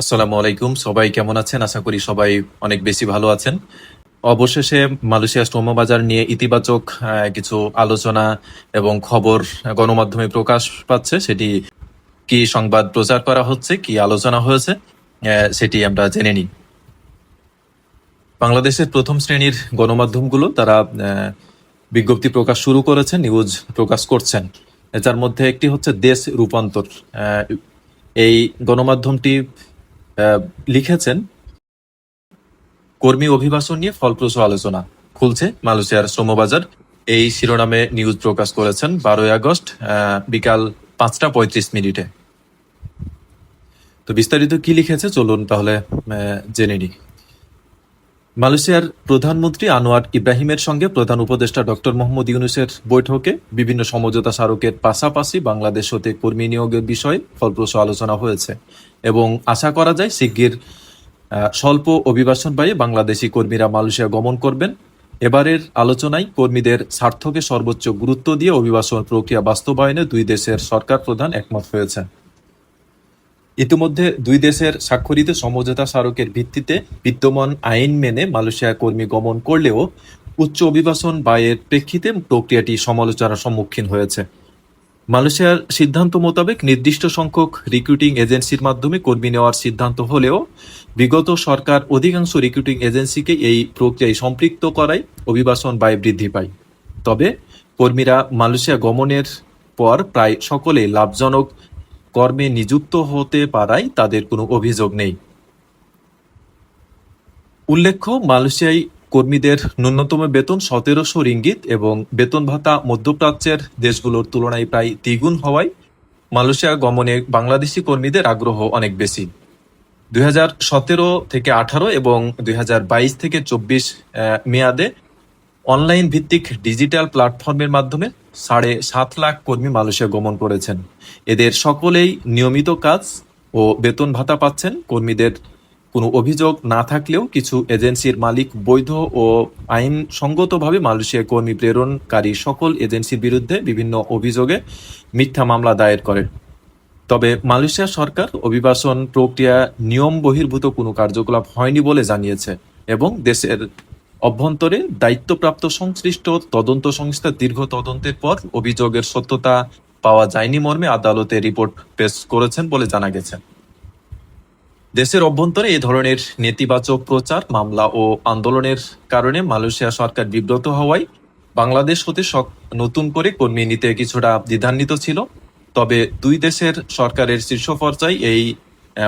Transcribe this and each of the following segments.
আসসালামু আলাইকুম। সবাই কেমন আছেন? আশা করি সবাই অনেক বেশি ভালো আছেন। অবশেষে মালয়েশিয়া শ্রম বাজার নিয়ে ইতিবাচক কিছু আলোচনা এবং খবর গণমাধ্যমে প্রকাশ পাচ্ছে। সেটি কি সংবাদ প্রচার করা হচ্ছে, কি আলোচনা হয়েছে সেটি আমরা জেনে নিই। বাংলাদেশের প্রথম শ্রেণির গণমাধ্যমগুলো তারা বিজ্ঞপ্তি প্রকাশ শুরু করেছেন নিউজ প্রকাশ করছেন। যার মধ্যে একটি হচ্ছে দেশ রূপান্তর। এই গণমাধ্যমটি লিখেছেন, কর্মী অভিবাসন নিয়ে ফলপ্রসূ আলোচনা খুলছে মালয়েশিয়ার শ্রমবাজার। এই শিরোনামে নিউজ প্রকাশ করেছেন বারোই আগস্ট বিকাল পাঁচটা পঁয়ত্রিশ মিনিটে। তো বিস্তারিত কি লিখেছে চলুন তাহলে জেনে নিই। মালয়েশিয়ার প্রধানমন্ত্রী আনোয়ার ইব্রাহিমের সঙ্গে প্রধান উপদেষ্টা ডক্টর মোহাম্মদ ইউনুসের বৈঠকে বিভিন্ন সমঝোতা স্মারকের পাশাপাশি বাংলাদেশ হতে কর্মী নিয়োগের বিষয়ে ফলপ্রসূ আলোচনা হয়েছে। এবং আশা করা যায় শিগগির স্বল্প অভিবাসন ব্যয়ে বাংলাদেশি কর্মীরা মালয়েশিয়া গমন করবেন। এবারের আলোচনায় কর্মীদের স্বার্থকে সর্বোচ্চ গুরুত্ব দিয়ে অভিবাসন প্রক্রিয়া বাস্তবায়নে দুই দেশের সরকার প্রধান একমত হয়েছে ইতিমধ্যে দুই দেশের স্বাক্ষরিত সমঝোতা স্মারকের ভিত্তিতে বিদ্যমান আইন মেনে মালয়েশিয়া কর্মী গমন করলেও উচ্চ অভিবাসন ব্যয়ের প্রেক্ষিতে প্রক্রিয়াটি সমালোচনার সম্মুখীন হয়েছে। মালয়েশিয়ার সিদ্ধান্ত মোতাবেক নির্দিষ্ট সংখ্যক রিক্রুটিং এজেন্সির মাধ্যমে কর্মী নেওয়ার সিদ্ধান্ত হলেও বিগত সরকার অধিকাংশ রিক্রুটিং এজেন্সিকে এই প্রক্রিয়ায় সম্পৃক্ত করায় অভিবাসন ব্যয় বৃদ্ধি পায়। তবে কর্মীরা মালয়েশিয়া গমনের পর প্রায় সকলেই লাভজনক কর্মে নিযুক্ত হতে পারায় তাদের কোনো অভিযোগ নেই। উল্লেখ্য, মালয়েশিয়ায় কর্মীদের ন্যূনতম বেতন সতেরোশো রিঙ্গিত এবং বেতন ভাতা মধ্যপ্রাচ্যের দেশগুলোর তুলনায় প্রায় দ্বিগুণ হওয়ায় মালয়েশিয়া গমনে বাংলাদেশি কর্মীদের আগ্রহ অনেক বেশি। দু হাজার সতেরো থেকে আঠারো এবং দুই হাজার বাইশ থেকে চব্বিশ মেয়াদে অনলাইন ভিত্তিক ডিজিটাল প্ল্যাটফর্মের মাধ্যমে সাড়ে সাত লাখ কর্মী মালয়েশিয়া গমন করেছেন। এদের সকলেই নিয়মিত কাজ ও বেতন ভাতা পাচ্ছেন কর্মীদের কোনো অভিযোগ না থাকলেও কিছু এজেন্সির মালিক বৈধ ও আইনসঙ্গতভাবে মালয়েশিয়া কর্মী প্রেরণকারী সকল এজেন্সির বিরুদ্ধে বিভিন্ন অভিযোগে মিথ্যা মামলা দায়ের করেন। তবে মালয়েশিয়া সরকার অভিবাসন প্রক্রিয়া নিয়ম বহির্ভূত কোনো কার্যকলাপ হয়নি বলে জানিয়েছে এবং দেশের অভ্যন্তরে দায়িত্বপ্রাপ্ত সংশ্লিষ্ট তদন্ত সংস্থা দীর্ঘ তদন্তের পর অভিযোগের সত্যতা পাওয়া যায়নি মর্মে আদালতে রিপোর্ট পেশ করেছেন বলে জানা গেছে। দেশের অভ্যন্তরে এ ধরনের নেতিবাচক প্রচার, মামলা ও আন্দোলনের কারণে মালয়েশিয়া সরকার বিব্রত হওয়ায় বাংলাদেশ হতে নতুন করে কর্মী নিতে কিছুটা দ্বিধান্বিত ছিল। তবে দুই দেশের সরকারের শীর্ষ পর্যায়ে এই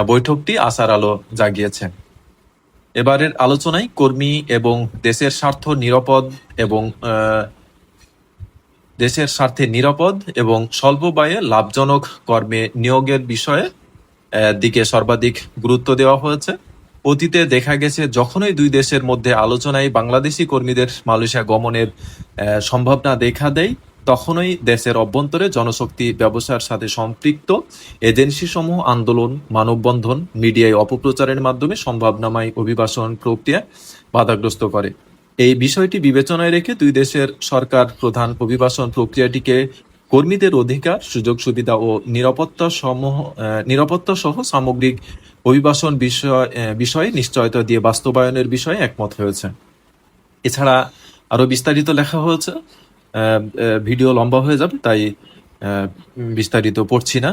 বৈঠকটি আশার আলো জাগিয়েছে। এবারের আলোচনায় কর্মী এবং দেশের স্বার্থ নিরাপদ এবং দেশের স্বার্থে নিরাপদ এবং স্বল্প ব্যয়ে লাভজনক কর্মে নিয়োগের বিষয়ে দিকে সর্বাধিক গুরুত্ব দেওয়া হয়েছে। অতীতে দেখা গেছে, যখনই দুই দেশের মধ্যে আলোচনায় বাংলাদেশি কর্মীদের মালয়েশিয়া গমনের সম্ভাবনা দেখা দেয়, তখনই দেশের অভ্যন্তরে জনশক্তি ব্যবসার সাথে সম্পৃক্ত এজেন্সি সমূহ আন্দোলন, মানববন্ধন, মিডিয়ায় অপপ্রচারের মাধ্যমে সম্ভাবনাময় অভিবাসন প্রক্রিয়া বাধাগ্রস্ত করে। এই বিষয়টি বিবেচনায় রেখে দুই দেশের সরকার প্রধান অভিবাসন প্রক্রিয়াটিকে কর্মীদের অধিকার সুযোগ সুবিধা ও নিরাপত্তা সমূহ নিরাপত্তা সহ সামগ্রিক অভিবাসন বিষয় বিষয়ে নিশ্চয়তা দিয়ে বাস্তবায়নের বিষয়ে একমত হয়েছে। এছাড়া আরও বিস্তারিত লেখা হয়েছে। ভিডিও লম্বা হয়ে যাবে তাই বিস্তারিত পড়ছি না।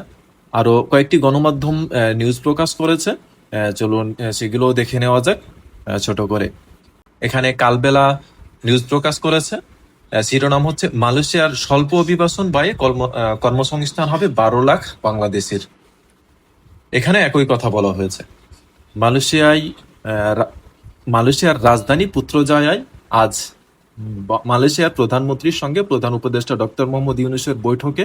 আরও কয়েকটি গণমাধ্যম নিউজ প্রকাশ করেছে। চলুন আহ, সেগুলোও দেখে নেওয়া যাক ছোট করে। এখানে কালবেলা নিউজ প্রকাশ করেছে। শিরোনাম হচ্ছে, মালয়েশিয়ার স্বল্প অভিবাসন ব্যয়ে কর্ম কর্মসংস্থান হবে বারো লাখ বাংলাদেশের। এখানে একই কথা বলা হয়েছে। মালয়েশিয়ায় মালয়েশিয়ার রাজধানী পুত্রজায়ায় আজ মালয়েশিয়ার প্রধানমন্ত্রীর সঙ্গে প্রধান উপদেষ্টা ডক্টর মোহাম্মদ ইউনুসের বৈঠকে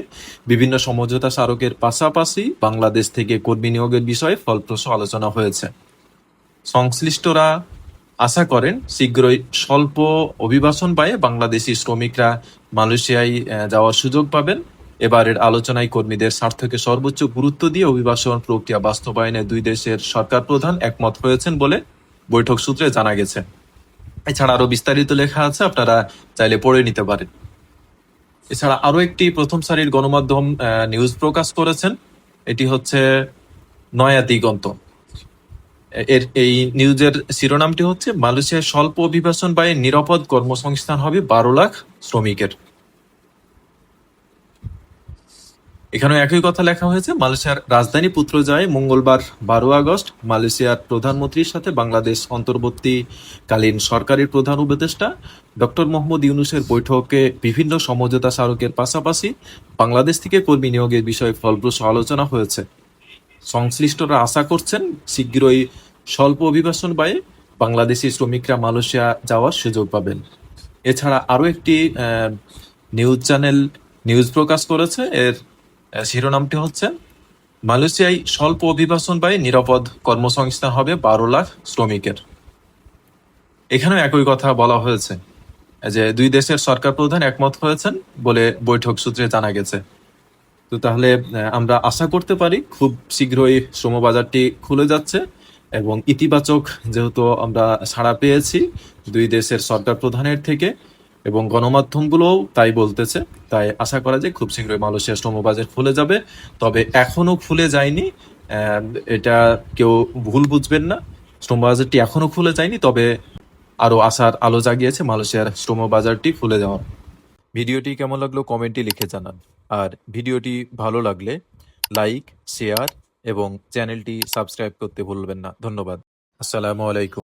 বিভিন্ন সমঝোতা স্মারকের পাশাপাশি বাংলাদেশ থেকে কর্মী নিয়োগের বিষয়ে ফলপ্রসূ আলোচনা হয়েছে। সংশ্লিষ্টরা আশা করেন শীঘ্রই স্বল্প অভিবাসন পায়ে বাংলাদেশি শ্রমিকরা মালয়েশিয়ায় যাওয়ার সুযোগ পাবেন। এবারের আলোচনায় কর্মীদের স্বার্থকে সর্বোচ্চ গুরুত্ব দিয়ে অভিবাসন প্রক্রিয়া বাস্তবায়নে দুই দেশের সরকার প্রধান একমত হয়েছেন বলে বৈঠক সূত্রে জানা গেছে। এছাড়া আরও বিস্তারিত লেখা আছে, আপনারা চাইলে পড়ে নিতে পারেন। এছাড়া আরও একটি প্রথম সারির গণমাধ্যম নিউজ প্রকাশ করেছেন। এটি হচ্ছে নয়া দিগন্ত। এর এই নিউজের শিরোনামটি হচ্ছে, মালয়েশিয়ায় স্বল্প অভিবাসন ব্যয়ে নিরাপদ কর্মসংস্থান হবে বারো লাখ শ্রমিকের। এখানে একই কথা লেখা হয়েছে, মালয়েশিয়ার রাজধানী পুত্রজায় মঙ্গলবার বারো আগস্ট মালয়েশিয়ার প্রধানমন্ত্রীর সাথে বাংলাদেশ অন্তর্বর্তীকালীন সরকারের প্রধান উপদেষ্টা ডক্টর মোহাম্মদ ইউনুসের বৈঠকে বিভিন্ন সমঝোতা স্মারকের পাশাপাশি বাংলাদেশ থেকে কর্মী নিয়োগের বিষয়ে ফলপ্রসূ আলোচনা হয়েছে। সংশ্লিষ্টরা আশা করছেন শীঘ্রই স্বল্প অভিবাসন ব্যয়ে বাংলাদেশি শ্রমিকরা মালয়েশিয়া যাওয়ার সুযোগ পাবেন। এছাড়া আরও একটি নিউজ চ্যানেল নিউজ প্রকাশ করেছে। এর শিরোনামটি হচ্ছে, মালয়েশিয়ায় স্বল্প অভিবাসন ব্যয়ে নিরাপদ কর্মসংস্থান হবে বারো লাখ শ্রমিকের। এখানেও একই কথা বলা হয়েছে, যে দুই দেশের সরকার প্রধান একমত হয়েছেন বলে বৈঠক সূত্রে জানা গেছে। তো তাহলে আমরা আশা করতে পারি খুব শীঘ্রই শ্রমবাজারটি খুলে যাচ্ছে। এবং ইতিবাচক যেহেতু আমরা সাড়া পেয়েছি, দুই দেশের সরকার প্রধানের থেকে এবং গণমাধ্যমগুলোও তাই বলতেছে। তাই আশা করা যায় খুব শীঘ্রই মালয়েশিয়া শ্রমবাজার খুলে যাবে। তবে এখনও খুলে যায়নি এটা কেউ ভুল বুঝবেন না। শ্রমবাজারটি এখনও খুলে যায়নি, তবে আরও আশার আলো জাগিয়েছে মালয়েশিয়ার শ্রমবাজারটি খুলে যাওয়ার। ভিডিওটি কেমন লাগল কমেন্টে লিখে জানান। আর ভিডিওটি ভালো লাগলে লাইক, শেয়ার এবং চ্যানেলটি সাবস্ক্রাইব করতে ভুলবেন না। ধন্যবাদ। আসসালামু আলাইকুম।